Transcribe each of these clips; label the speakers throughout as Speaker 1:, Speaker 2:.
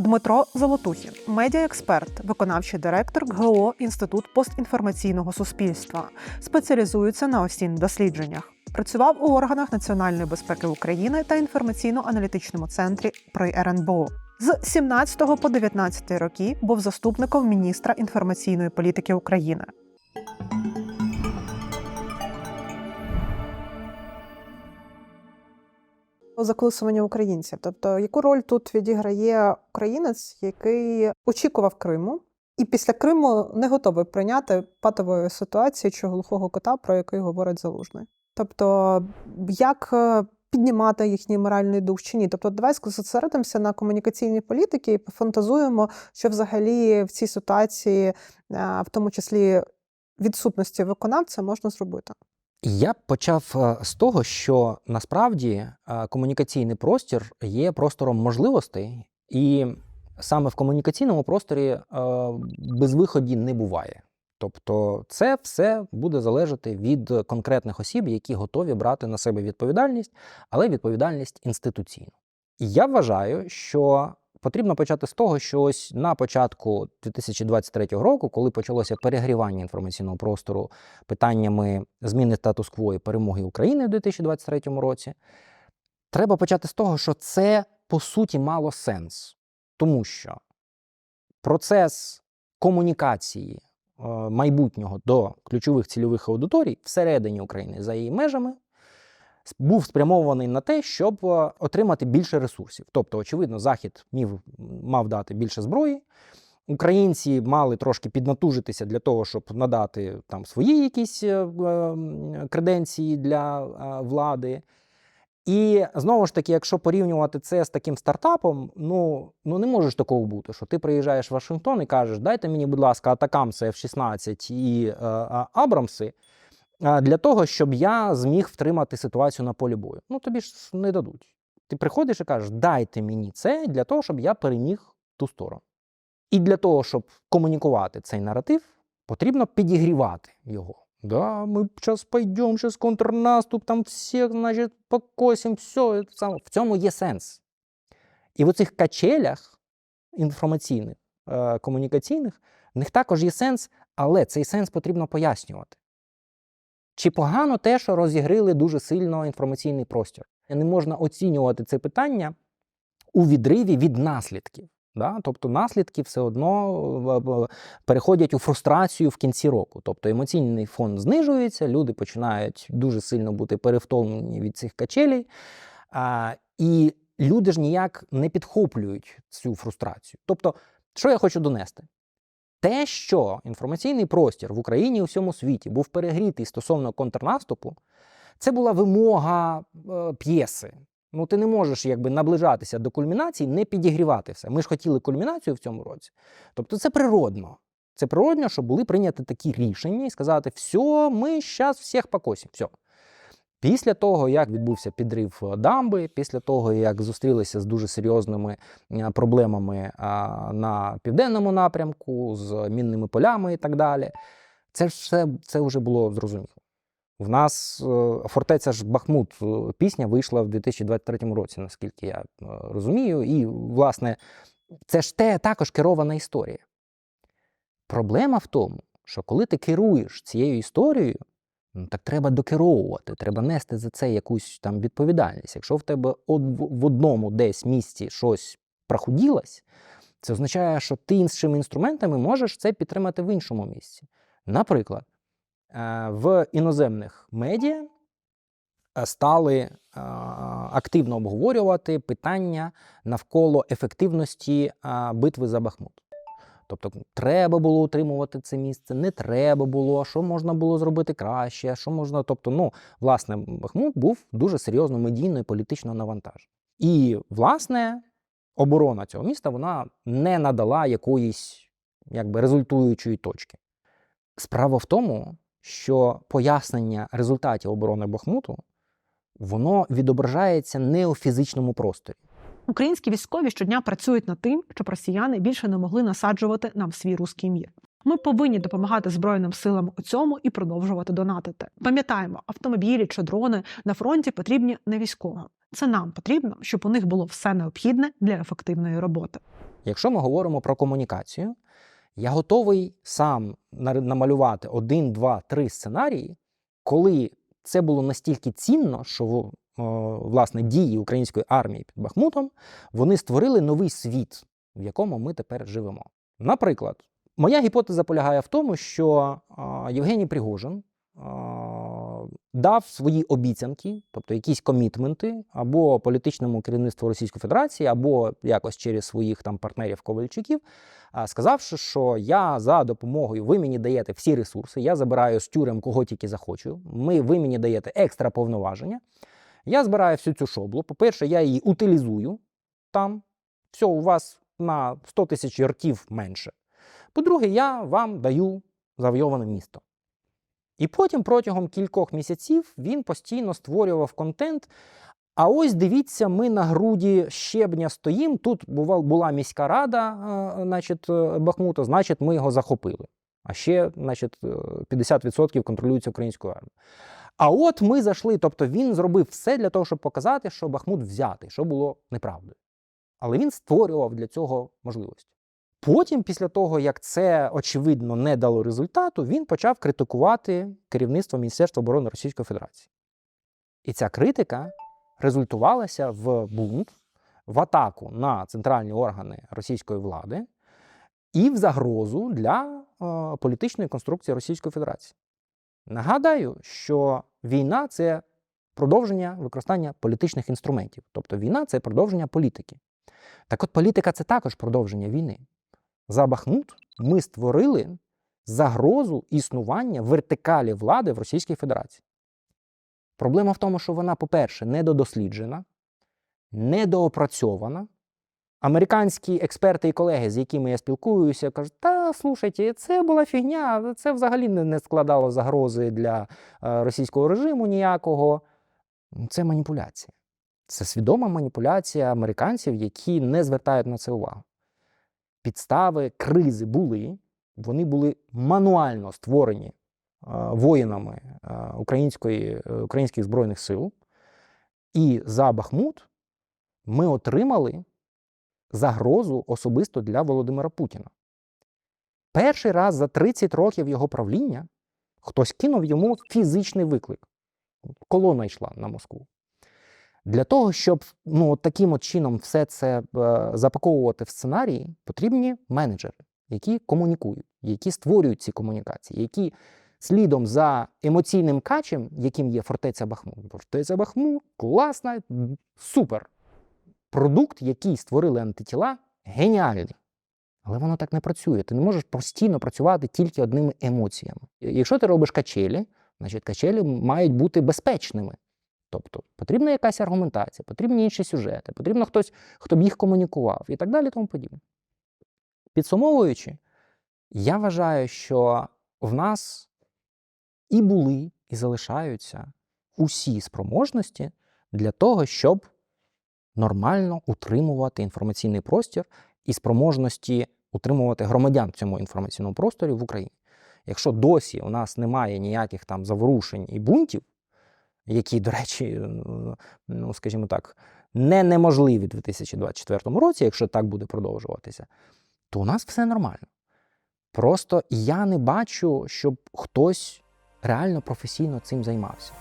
Speaker 1: Дмитро Золотухін, медіаексперт, виконавчий директор ГО Інститут постінформаційного суспільства, спеціалізується на осінь дослідженнях. Працював у органах національної безпеки України та інформаційно-аналітичному центрі при РНБО. З 17 по 19 роки був заступником міністра інформаційної політики України. Заколисування українців, тобто яку роль тут відіграє українець, який очікував Криму, і після Криму не готовий прийняти патової ситуації чи глухого кота, про який говорить залужний. Тобто, як е, піднімати їхній моральний дух чи ні? Тобто, давай зосередимося на комунікаційній політиці і пофантазуємо, що взагалі в цій ситуації, е, в тому числі відсутності виконавця, можна зробити.
Speaker 2: Я почав е, з того, що насправді е, комунікаційний простір є простором можливостей, і саме в комунікаційному просторі е, безвиході не буває. Тобто, це все буде залежати від конкретних осіб, які готові брати на себе відповідальність, але відповідальність інституційну. Я вважаю, що потрібно почати з того, що ось на початку 2023 року, коли почалося перегрівання інформаційного простору питаннями зміни статус-кво і перемоги України в 2023 році, треба почати з того, що це по суті мало сенс, тому що процес комунікації е, майбутнього до ключових цільових аудиторій всередині України за її межами був спрямований на те, щоб е, отримати більше ресурсів. Тобто, очевидно, Захід мів, мав дати більше зброї. Українці мали трошки піднатужитися для того, щоб надати там свої якісь е, креденції для е, влади. І знову ж таки, якщо порівнювати це з таким стартапом, ну, ну не може ж такого бути, що ти приїжджаєш в Вашингтон і кажеш, дайте мені, будь ласка, Атакамси F-16 і е, Абрамси для того, щоб я зміг втримати ситуацію на полі бою. Ну тобі ж не дадуть. Ти приходиш і кажеш, дайте мені це для того, щоб я переміг ту сторону. І для того, щоб комунікувати цей наратив, потрібно підігрівати його. Да, ми зараз пойдемо, зараз контрнаступ, там всіх, значить, покосим, все. В цьому є сенс. І в цих качелях інформаційних, е, комунікаційних, в них також є сенс, але цей сенс потрібно пояснювати. Чи погано те, що розігрили дуже сильно інформаційний простір? Не можна оцінювати це питання у відриві від наслідків. Да? Тобто наслідки все одно переходять у фрустрацію в кінці року. Тобто емоційний фон знижується, люди починають дуже сильно бути перевтомлені від цих качелей. А, і люди ж ніяк не підхоплюють цю фрустрацію. Тобто, що я хочу донести? Те, що інформаційний простір в Україні і всьому світі був перегрітий стосовно контрнаступу, це була вимога е, п'єси. Ну, ти не можеш якби наближатися до кульмінації, не підігрівати все. Ми ж хотіли кульмінацію в цьому році. Тобто це природно. Це природно, що були прийняті такі рішення і сказати, все, ми зараз всіх покосимо. Все. Після того, як відбувся підрив е, дамби, після того, як зустрілися з дуже серйозними е, проблемами на південному напрямку, з мінними полями і так далі, це все це вже було зрозуміло. В нас е, фортеця ж Бахмут е, пісня вийшла в 2023 році, наскільки я е, розумію. І, власне, це ж те також керована історія. Проблема в тому, що коли ти керуєш цією історією, ну, так треба докеровувати, треба нести за це якусь там відповідальність. Якщо в тебе в одному десь місці щось прохуділось, це означає, що ти іншими інструментами можеш це підтримати в іншому місці. Наприклад, е, в іноземних медіа е, стали е, активно обговорювати питання навколо ефективності битви за Бахмут. Тобто, треба було утримувати це місце, не треба було, що можна було зробити краще, що можна. Тобто, ну, власне, Бахмут був дуже серйозно медійно і політично навантажений. І, власне, оборона цього міста вона не надала якоїсь якби, результуючої точки. Справа в тому, що пояснення результатів оборони Бахмуту воно відображається не у фізичному просторі.
Speaker 1: Українські військові щодня працюють над тим, щоб росіяни більше не могли насаджувати нам свій руський мір. Ми повинні допомагати Збройним силам у цьому і продовжувати донатити. Пам'ятаємо, автомобілі чи дрони на фронті потрібні не військовим. Це нам потрібно, щоб у них було все необхідне для ефективної роботи.
Speaker 2: Якщо ми говоримо про комунікацію, я готовий сам намалювати один, два, три сценарії, коли це було настільки цінно, що власне дії української армії під Бахмутом вони створили новий світ, в якому ми тепер живемо. Наприклад, моя гіпотеза полягає в тому, що Євгеній Пригожин дав свої обіцянки, тобто якісь комітменти, або політичному керівництву Російської Федерації, або якось через своїх там партнерів Ковальчуків, сказавши, що я за допомогою, ви мені даєте всі ресурси, я забираю з тюрем кого тільки захочу. Ми, ви мені даєте екстра повноваження. Я збираю всю цю шоблу. По-перше, я її утилізую там. Все, у вас на 100 тисяч років менше. По-друге, я вам даю завойоване місто. І потім протягом кількох місяців він постійно створював контент. А ось дивіться, ми на груді щебня стоїмо. Тут була міська рада, е, значить, е, Бахмута, значить, ми його захопили. А ще, значить, е, 50% контролюється українською армією. А от ми зайшли, тобто він зробив все для того, щоб показати, що Бахмут взятий, що було неправдою. Але він створював для цього можливості. Потім, після того, як це очевидно не дало результату, він почав критикувати керівництво Міністерства оборони Російської Федерації. І ця критика результувалася в бунт, в атаку на центральні органи російської влади і в загрозу для е, політичної конструкції Російської Федерації. Нагадаю, що війна це продовження використання політичних інструментів. Тобто війна це продовження політики. Так от політика це також продовження війни. За Бахмут ми створили загрозу існування вертикалі влади в Російській Федерації. Проблема в тому, що вона, по-перше, недодосліджена, недоопрацьована. Американські експерти і колеги, з якими я спілкуюся, кажуть, та слушайте, це була фігня, це взагалі не складало загрози для е, російського режиму ніякого. Це маніпуляція. Це свідома маніпуляція американців, які не звертають на це увагу. Підстави кризи були, вони були мануально створені е, воїнами е, української, українських збройних сил. І за Бахмут ми отримали загрозу особисто для Володимира Путіна. Перший раз за 30 років його правління хтось кинув йому фізичний виклик. Колона йшла на Москву. Для того, щоб ну, таким от чином все це е, запаковувати в сценарії, потрібні менеджери, які комунікують, які створюють ці комунікації, які слідом за емоційним качем, яким є фортеця Бахмут. Фортеця Бахмут класна, супер. Продукт, який створили антитіла, геніальний. Але воно так не працює. Ти не можеш постійно працювати тільки одними емоціями. Якщо ти робиш качелі, значить качелі мають бути безпечними. Тобто потрібна якась аргументація, потрібні інші сюжети, потрібно хтось, хто б їх комунікував і так далі, тому подібне. Підсумовуючи, я вважаю, що в нас і були, і залишаються усі спроможності для того, щоб нормально утримувати інформаційний простір і спроможності утримувати громадян в цьому інформаційному просторі в Україні. Якщо досі у нас немає ніяких там заворушень і бунтів, які, до речі, ну, скажімо так, не неможливі у 2024 році, якщо так буде продовжуватися, то у нас все нормально. Просто я не бачу, щоб хтось реально професійно цим займався.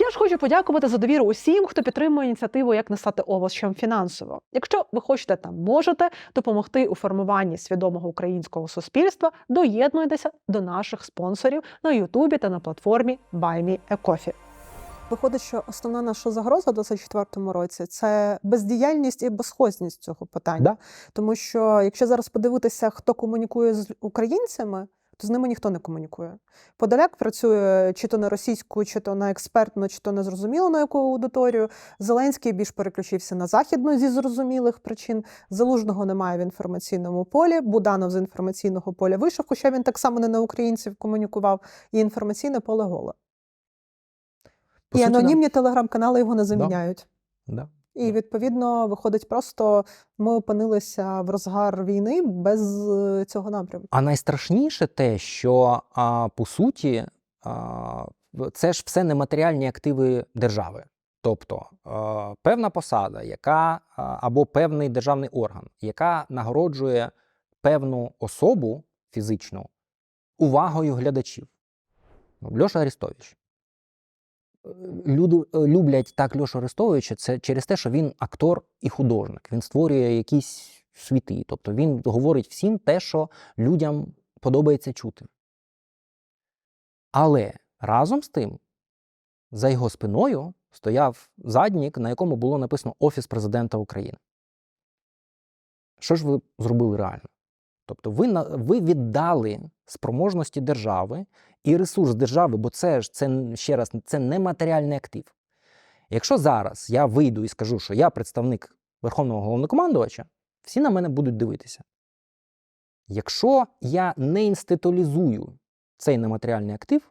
Speaker 1: Я ж хочу подякувати за довіру усім, хто підтримує ініціативу як не стати овочем фінансово. Якщо ви хочете та можете допомогти у формуванні свідомого українського суспільства, доєднуйтеся до наших спонсорів на Ютубі та на платформі BuyMeACoffee. Виходить, що основна наша загроза у 2024 році це бездіяльність і безхозність цього питання.
Speaker 2: Да.
Speaker 1: Тому що якщо зараз подивитися, хто комунікує з українцями, то з ними ніхто не комунікує. Подоляк працює чи то на російську, чи то на експертну, чи то незрозуміло на яку аудиторію. Зеленський більш переключився на західну зі зрозумілих причин. Залужного немає в інформаційному полі. Буданов з інформаційного поля вийшов, хоча він так само не на українців комунікував, і інформаційне поле голе.
Speaker 2: По
Speaker 1: і
Speaker 2: суті,
Speaker 1: анонімні телеграм-канали його не заміняють.
Speaker 2: Да.
Speaker 1: І відповідно виходить, просто ми опинилися в розгар війни без е, цього напрямку.
Speaker 2: А найстрашніше те, що а, по суті а, це ж все нематеріальні активи держави. Тобто а, певна посада, яка а, або певний державний орган, яка нагороджує певну особу фізичну увагою глядачів. Льоша Арестович. Люди е, люблять так Льошу Арестовича це через те, що він актор і художник. Він створює якісь світи. Тобто він говорить всім те, що людям подобається чути. Але разом з тим, за його спиною стояв заднік, на якому було написано Офіс президента України. Що ж ви зробили реально? Тобто ви, ви віддали спроможності держави і ресурс держави, бо це ж це ще раз це не матеріальний актив. Якщо зараз я вийду і скажу, що я представник Верховного головнокомандувача, всі на мене будуть дивитися. Якщо я не інституалізую цей нематеріальний актив,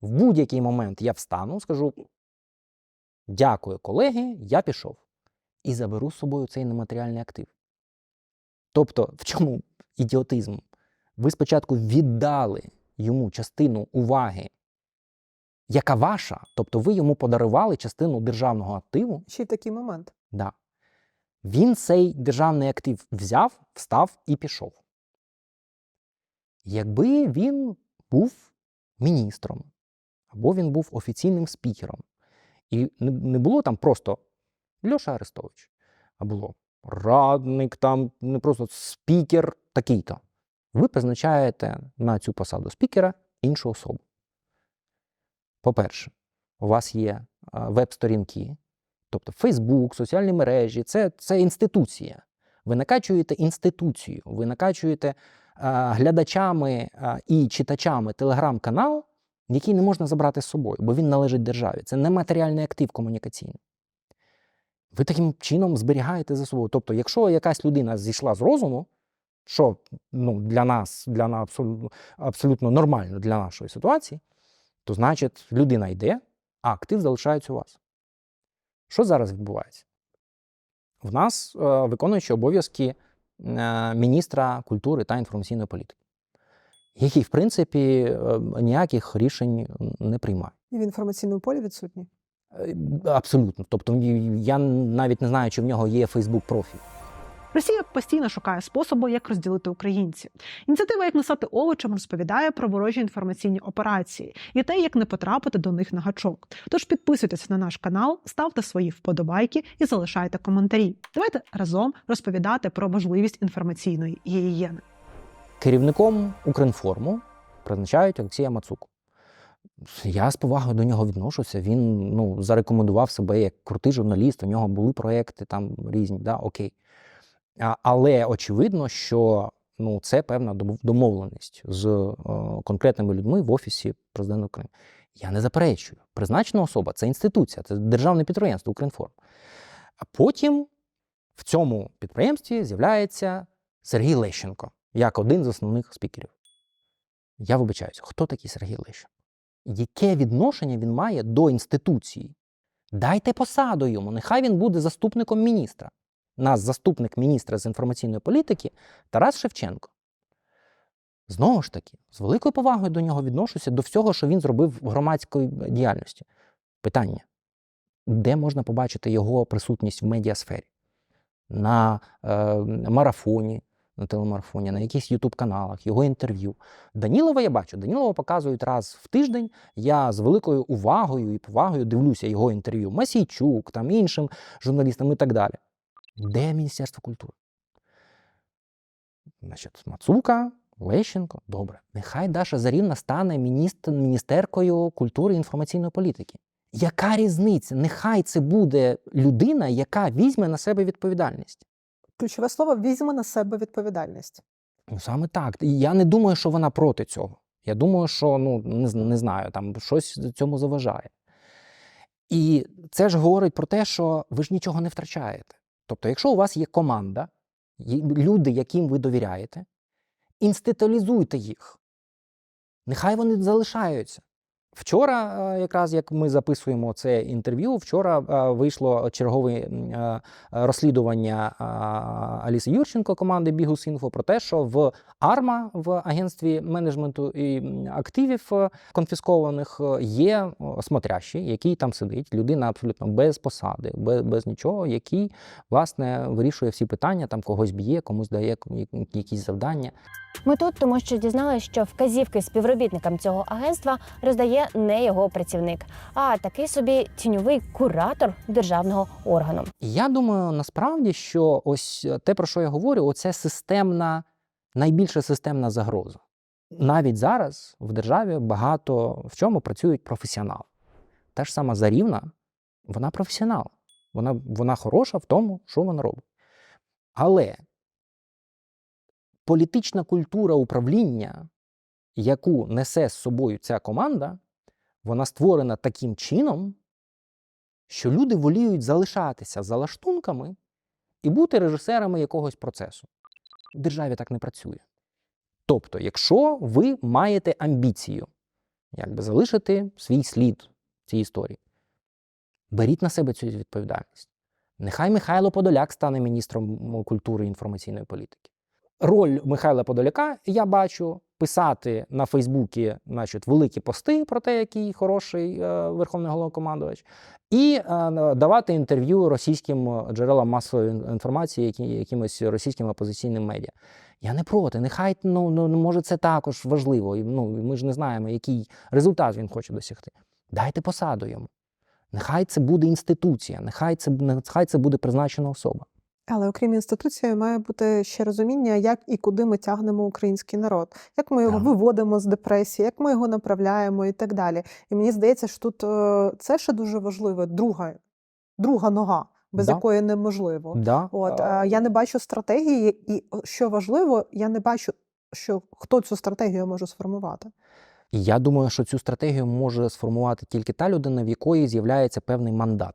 Speaker 2: в будь-який момент я встану, скажу: дякую, колеги, я пішов. І заберу з собою цей нематеріальний актив. Тобто, в чому ідіотизм? Ви спочатку віддали йому частину уваги, яка ваша, тобто ви йому подарували частину державного активу,
Speaker 1: Ще й такий момент.
Speaker 2: Да. Він цей державний актив взяв, встав і пішов. Якби він був міністром, або він був офіційним спікером, і не, було там просто Льоша Арестович, а було радник, там не просто спікер такий-то. Ви призначаєте на цю посаду спікера іншу особу. По-перше, у вас є веб-сторінки, Тобто Фейсбук, соціальні мережі це, це інституція. Ви накачуєте інституцію, ви накачуєте а, глядачами а, і читачами телеграм-канал, який не можна забрати з собою, бо він належить державі. Це нематеріальний актив комунікаційний. Ви таким чином зберігаєте за собою. Тобто, якщо якась людина зійшла з розуму, що ну, для нас, для нас абсолютно, абсолютно нормально для нашої ситуації, то значить людина йде, а актив залишається у вас. Що зараз відбувається? В нас е, виконуючий обов'язки е, міністра культури та інформаційної політики, який, в принципі, е, ніяких рішень не приймає.
Speaker 1: І в інформаційному полі відсутній.
Speaker 2: Е, Абсолютно. Тобто, я навіть не знаю, чи в нього є Фейсбук профіль.
Speaker 3: Росія постійно шукає способу, як розділити українців. Ініціатива як не стати овочем розповідає про ворожі інформаційні операції і те, як не потрапити до них на гачок. Тож підписуйтесь на наш канал, ставте свої вподобайки і залишайте коментарі. Давайте разом розповідати про важливість інформаційної гігієни.
Speaker 2: Керівником Укрінформу призначають Олексія Мацуку. Я з повагою до нього відношуся. Він ну, зарекомендував себе як крутий журналіст. У нього були проекти там різні, да, окей. Але очевидно, що ну, це певна дом- домовленість з е, конкретними людьми в офісі президента України. Я не заперечую. Призначена особа це інституція, це державне підприємство Укрінформ. А потім в цьому підприємстві з'являється Сергій Лещенко як один з основних спікерів. Я вибачаюся, хто такий Сергій Лещенко? Яке відношення він має до інституції? Дайте посаду йому, нехай він буде заступником міністра. Нас заступник міністра з інформаційної політики Тарас Шевченко. Знову ж таки, з великою повагою до нього відношуся до всього, що він зробив в громадській діяльності. Питання: де можна побачити його присутність в медіасфері? На е, марафоні, на телемарафоні, на якихось ютуб-каналах, його інтерв'ю. Данілова я бачу. Данілова показують раз в тиждень. Я з великою увагою і повагою дивлюся його інтерв'ю Масійчук, там іншим журналістам і так далі. Де Міністерство культури? Значить, Мацука, Лещенко, добре. Нехай Даша Зарівна стане міністр, міністеркою культури і інформаційної політики. Яка різниця? Нехай це буде людина, яка візьме на себе відповідальність.
Speaker 1: Ключове слово візьме на себе відповідальність.
Speaker 2: Ну, саме так. І я не думаю, що вона проти цього. Я думаю, що ну не, не знаю, там щось цьому заважає. І це ж говорить про те, що ви ж нічого не втрачаєте. Тобто, якщо у вас є команда, люди, яким ви довіряєте, інституалізуйте їх. Нехай вони залишаються. Вчора, е, якраз як ми записуємо це інтерв'ю, вчора е, вийшло чергове е, розслідування Аліси Юрченко команди Бігус.Інфо про те, що в АРМА в агентстві менеджменту і активів конфіскованих є смотрящий, який там сидить, людина абсолютно без посади, без, без нічого, який власне вирішує всі питання, там когось б'є, комусь дає якісь завдання.
Speaker 4: Ми тут, тому що дізналися, що вказівки співробітникам цього агентства роздає не його працівник, а такий собі тіньовий куратор державного органу.
Speaker 2: Я думаю, насправді, що ось те, про що я говорю, оце системна, найбільша системна загроза. Навіть зараз в державі багато в чому працюють професіонали. Та ж сама Зарівна, вона професіонал. Вона, вона хороша в тому, що вона робить. Але політична культура управління, яку несе з собою ця команда, вона створена таким чином, що люди воліють залишатися за лаштунками і бути режисерами якогось процесу. В державі так не працює. Тобто, якщо ви маєте амбіцію якби залишити свій слід в цій історії, беріть на себе цю відповідальність. Нехай Михайло Подоляк стане міністром культури і інформаційної політики. Роль Михайла Подоляка я бачу писати на Фейсбуці значить, великі пости про те, який хороший е, верховний головнокомандувач, і е, давати інтерв'ю російським джерелам масової інформації, які, якимось російським опозиційним медіа. Я не проти. Нехай ну, ну може це також важливо. І, Ну ми ж не знаємо, який результат він хоче досягти. Дайте посаду йому. Нехай це буде інституція, нехай це нехай це буде призначена особа.
Speaker 1: Але окрім інституції, має бути ще розуміння, як і куди ми тягнемо український народ, як ми його виводимо з депресії, як ми його направляємо і так далі. І мені здається, що тут е, це ще дуже важливо. Друга, друга нога, без
Speaker 2: Да.
Speaker 1: якої неможливо.
Speaker 2: Да?
Speaker 1: От е, я не бачу стратегії, і що важливо, я не бачу, що хто цю стратегію може сформувати.
Speaker 2: І я думаю, що цю стратегію може сформувати тільки та людина, в якої з'являється певний мандат.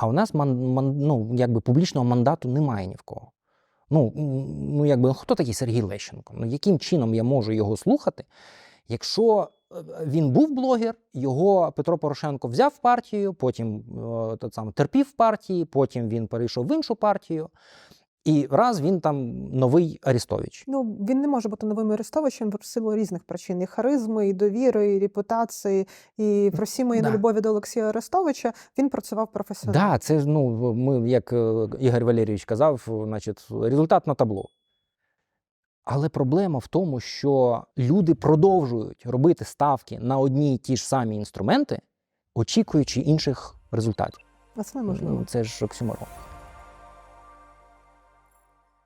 Speaker 2: А у нас ман, ман, ну, якби публічного мандату немає ні в кого. Ну, ну якби ну, хто такий Сергій Лещенко? Ну, яким чином я можу його слухати, якщо е, він був блогер, його Петро Порошенко взяв в партію, потім е, тот саме, терпів в партії, потім він перейшов в іншу партію, і раз він там новий Арістович.
Speaker 1: Ну він не може бути новим Арестовичем в силу різних причин: і харизми, і довіри, і репутації, і про всі мої
Speaker 2: Да.
Speaker 1: нелюбові до Олексія Арестовича. Він працював професіонально.
Speaker 2: Да, це ж, ну, ми, як е, Ігор Валерійович казав, значить, результат на табло. Але проблема в тому, що люди продовжують робити ставки на одні й ті ж самі інструменти, очікуючи інших результатів.
Speaker 1: А це неможливо.
Speaker 2: Ну, Це ж оксюморон.